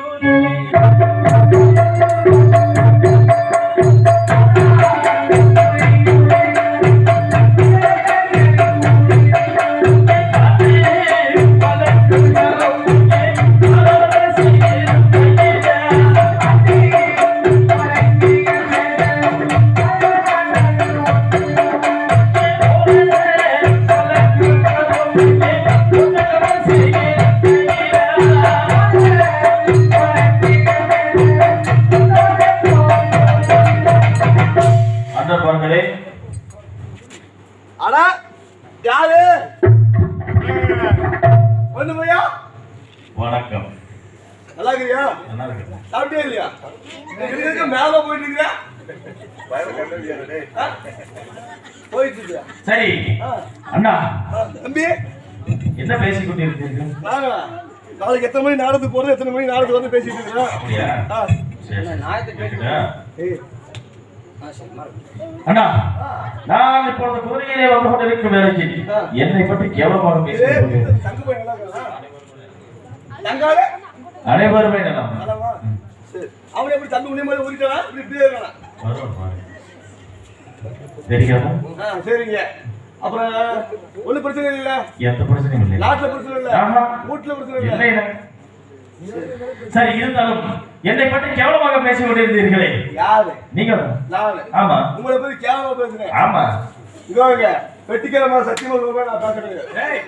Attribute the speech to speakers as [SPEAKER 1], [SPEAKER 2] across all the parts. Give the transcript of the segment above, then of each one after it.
[SPEAKER 1] you
[SPEAKER 2] அடா யாரு? ஒண்ணு பையா
[SPEAKER 1] வணக்கம்.
[SPEAKER 2] நல்லா இருக்கிறியா?
[SPEAKER 1] நல்லா இருக்கு
[SPEAKER 2] சாப்பிட்டே இல்லையா? இருக்க? மேல போயிட்டு இருக்கிறியா? ஆ? போயிட்டு இருக்கியா
[SPEAKER 1] சரி.
[SPEAKER 2] ஆ.
[SPEAKER 1] அண்ணா.
[SPEAKER 2] ஆ, தம்பி.
[SPEAKER 1] என்ன கொண்டிருக்கீர்கள்
[SPEAKER 2] நாங்க நாளைக்கு எத்தனை மணி நாடகத்துக்கு போறது எத்தனை மணி நாடகத்துக்கு வந்து பேசிட்டு இருக்கிறோம்
[SPEAKER 1] அண்ணா நான் இப்பொழுது குதிரையிலே வந்து கொண்டிருக்கும் வேலைக்கு என்னை பற்றி கேவலமாக பேசுகிறேன்? அனைவருமே நலம்.
[SPEAKER 2] அவன் எப்படி தம்பி உன்னை மாதிரி ஊறிட்டானா இப்படி இப்படியே இருக்கானா? ஆ, சரிங்க. அப்புறம் ஒண்ணும் பிரச்சனை இல்ல
[SPEAKER 1] எந்த பிரச்சனையும் இல்லை.
[SPEAKER 2] நாட்டுல பிரச்சனை இல்ல. வீட்டுல பிரச்சனை
[SPEAKER 1] இல்லை. சரி இருந்தாலும் என்னை பற்றி கேவலமாக பேசிக் கொண்டிருந்தீர்களே
[SPEAKER 2] யாரு?
[SPEAKER 1] நீங்கள்
[SPEAKER 2] நானு.
[SPEAKER 1] ஆமா.
[SPEAKER 2] உங்களை பத்தி கேவலமா பேசுறேன்.
[SPEAKER 1] ஆமா.
[SPEAKER 2] இதோங்க வெட்டிக்கிழமை சத்தியமா நான் பேசுறேன் ஏய்,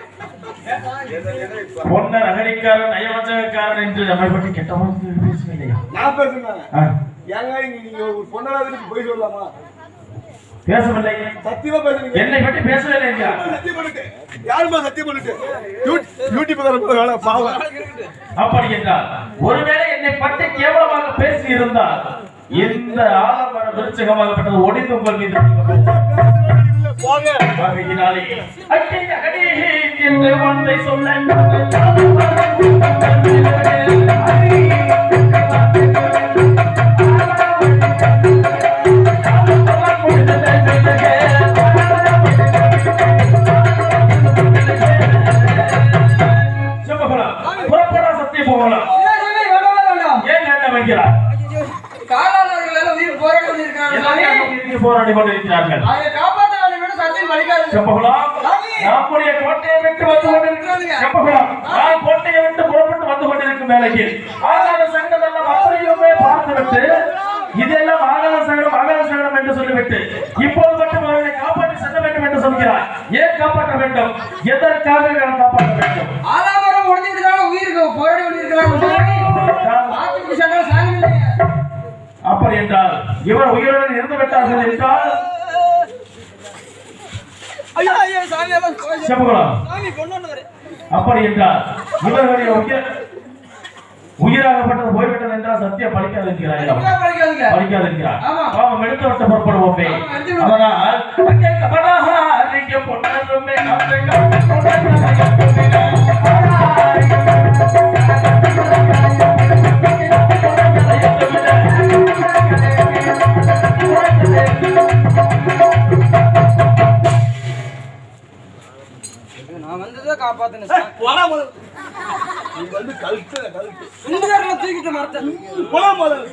[SPEAKER 1] பொன்னர் அகடிக்காரன் நயவஞ்சகக்காரன் என்று நம்மை பற்றி கெட்டமாக பேசவில்லையா
[SPEAKER 2] நான் பேசுறேன்
[SPEAKER 1] ஆ,
[SPEAKER 2] ஏங்க நீங்க நீங்க ஒரு பொண்ணாளருக்கு போய் சொல்லலாமா?
[SPEAKER 1] பேசவில்லை.
[SPEAKER 2] சத்தியமா பேசுறீங்க?
[SPEAKER 1] என்னை பற்றி பேசவில்லை ஐயா.
[SPEAKER 2] சத்தியம் பண்ணிட்டு? யாருமா சத்தியம் பண்ணிட்டு? யூடியூப் பாவம்.
[SPEAKER 1] அப்படி என்றால் ஒருவேளை என்னை பற்றி கேவலமாக பேசி இருந்தால் இந்த ஆலமர விருச்சகமாகப்பட்டது ஒடிந்து உங்கள் மீது
[SPEAKER 2] போங்க
[SPEAKER 1] அக்கை அகடி என்று வார்த்தை சொல்ல போராடி கொண்டிருக்கிறார்கள். நம்முடைய கோட்டையை விட்டு வந்து கொண்டிருக்கிறது செம்பகுலாம் நான் கோட்டையை விட்டு புறப்பட்டு வந்து கொண்டிருக்கும் வேலைக்கு ஆகாத சங்கம் எல்லாம் அப்படியுமே பார்த்துவிட்டு இதெல்லாம் ஆகாத சங்கடம் ஆகாத சங்கடம் என்று சொல்லிவிட்டு இப்போது மட்டும் அவர்களை காப்பாற்றி செல்ல வேண்டும் என்று சொல்கிறார். ஏன் காப்பாற்ற வேண்டும்? எதற்காக நான் காப்பாற்ற வேண்டும்? அப்படி என்றால் இவர் உயிருடன் இருந்து விட்டார்கள் என்றால் அப்படி என்றால் இவர்களுடைய உயிர் உயிராகப்பட்டது போய்விட்டது என்றால் பலிக்காது என்கிறார்
[SPEAKER 3] ஆமா.
[SPEAKER 1] பாவம் எடுத்து விட்டு புறப்படுவோமே. அதனால்
[SPEAKER 3] நான் வந்ததை காப்பாத்தினேன் சார்.
[SPEAKER 2] போடா முதல்ல. நீ வந்து கழுத்து கழுத்து.
[SPEAKER 3] சுண்டுகாரனை தூக்கிட்டு
[SPEAKER 2] போடா முதல்ல.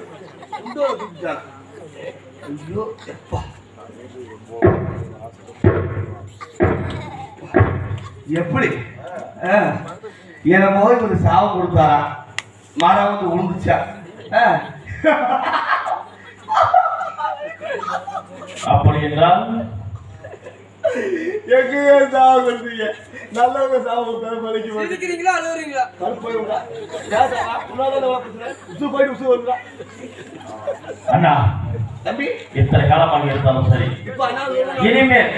[SPEAKER 2] உண்டோட தூக்கிட்டானா ஐயோ எப்பா. எப்படி? ஆ, என் போய் ஒரு சாவு கொடுத்தாரா மரம் வந்து உழுந்துச்சா? ஆ.
[SPEAKER 1] அப்படி என்றால்
[SPEAKER 2] எங்கேயோ சாவு கொடுத்தீங்க நல்லவங்க சாவு வந்து
[SPEAKER 3] சிரிக்கிறீங்களா அழுவுறீங்களா
[SPEAKER 2] கருப்பு போயிடும்டா. ஏன் சாவா? உன்னால தான் எவ்வளவு பிரச்சனை? உசு போயிட்டு உசு வருதா?
[SPEAKER 1] அண்ணா
[SPEAKER 2] தம்பி
[SPEAKER 1] எத்தனை காலமாக இருந்தாலும் சரி. இனிமேல்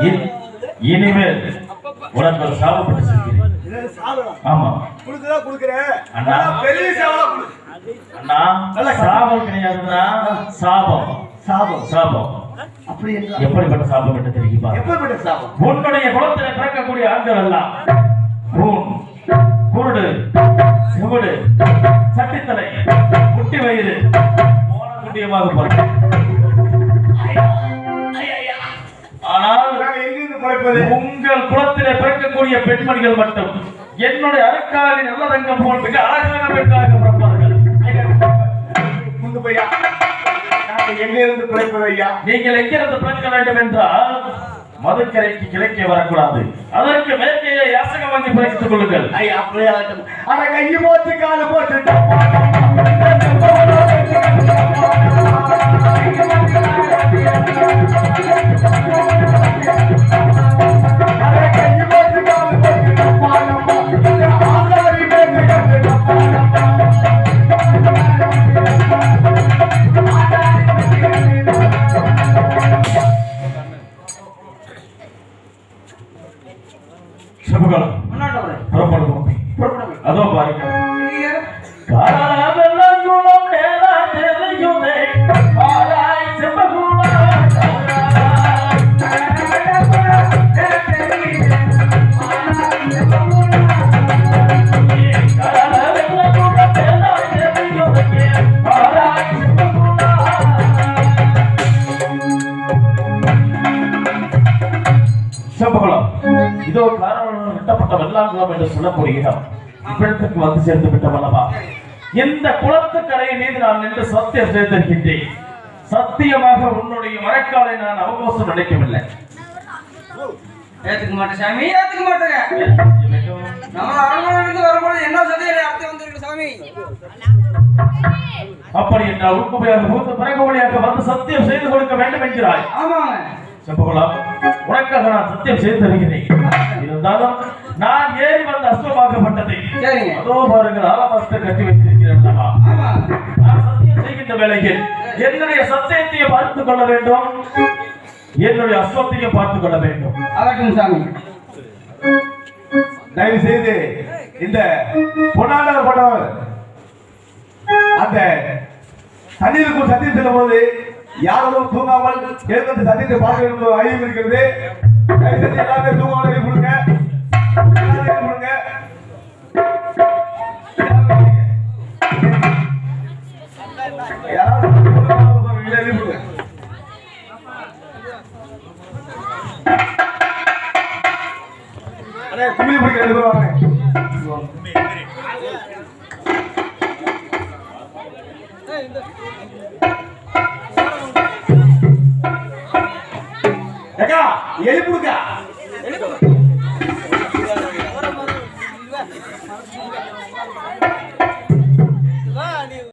[SPEAKER 1] இனி- இனிமேல் உனக்கு ஒரு? ஆமா
[SPEAKER 2] கொடுக்குறா, கொடுக்குறேன்.
[SPEAKER 1] அண்ணா.
[SPEAKER 2] பெரிய சாவலா கொடு.
[SPEAKER 1] அண்ணா சாபம் கிடையாதுன்னா சாபம்
[SPEAKER 2] சாபம்.
[SPEAKER 1] சாபம்
[SPEAKER 2] அப்படி என்றால்
[SPEAKER 1] எப்படிப்பட்ட சாபம் என்று தெரியுமா?
[SPEAKER 2] எப்படிப்பட்ட சாபம்?
[SPEAKER 1] உன்னுடைய குலத்தில் பிறக்கக்கூடிய ஆண்கள் எல்லாம் குருடு செவடு சட்டித்தலை குட்டி வயிறு குட்டியமாக பிறக்கும். ஆனால் உங்கள் குலத்திலே பிறக்கக்கூடிய பெண்மணிகள் மட்டும் என்னுடைய அருக்காலின் நல்ல ரங்கம் மிக அழகான பெண்ணாக பிறப்பார்கள்.
[SPEAKER 2] எங்கிருந்து பிறப்பது ஐயா.
[SPEAKER 1] நீங்கள் எங்கிருந்து பிறக்க வேண்டும் என்றால் மதுக்கரைக்கு கிழக்கே வரக்கூடாது. அதற்கு மேற்கே யாசகம் வாங்கி பிறக்கித்துக் கொள்ளுங்கள்.
[SPEAKER 2] ஐயா அப்படியே ஆகட்டும். அட கையை போட்டு காலு போட்டு.
[SPEAKER 1] இதோ காரணம் வெட்டப்பட்ட வெள்ளாங்குளம் என்று இடம். இவ்விடத்துக்கு வந்து சேர்ந்து விட்டோம் அல்லவா இந்த குளத்துக்கரையை மீது நான் நின்று சத்தியம் செய்திருக்கின்றேன். சத்தியமாக உன்னுடைய மரக்காலை நான் அவகாசம் நினைக்கவில்லை.
[SPEAKER 3] ஏத்துக்க மாட்டேன் சாமி ஏத்துக்க மாட்டேங்க. நம்ம அரண்மனையிலிருந்து வரும்போது என்ன சொல்லி அத்தை வந்துருக்கு சாமி?
[SPEAKER 1] அப்படி என்றால் உண்மையாக மூத்த பிறகுவழியாக வந்து சத்தியம் செய்து கொடுக்க வேண்டும் என்கிறாய்.
[SPEAKER 3] ஆமாங்க.
[SPEAKER 1] செம்பகுலம் உனக்காக நான் சத்தியம் செய்து தருகிறேன். இருந்தாலும் நான் ஏறி வந்த அஸ்வமாகப்பட்டதை
[SPEAKER 3] சரிங்க.
[SPEAKER 1] அதோ பாருங்கள் ஆலமரத்தை கட்டி வைத்திருக்கிறேன் நான் சத்தியம் செய்கின்ற வேளையில் என்னுடைய சத்தியத்தையே பார்த்துக் கொள்ள வேண்டும். என்னுடைய அஸ்வத்தையும் பார்த்துக் கொள்ள வேண்டும்.
[SPEAKER 3] ஆகட்டும் சாமி.
[SPEAKER 2] தயவு செய்து இந்த பொன்னாடர் படம் அந்த தண்ணீருக்குள் சத்தியம் செல்லும் போது யாரும் தூங்காமல் எழுந்து சந்தித்து பார்க்க வேண்டும் என்று ஐயம் இருக்கிறது. தயவு எல்லாருமே தூங்காமல் கொடுங்க. கொடுங்க. வாங்க. ஏக்கா எலி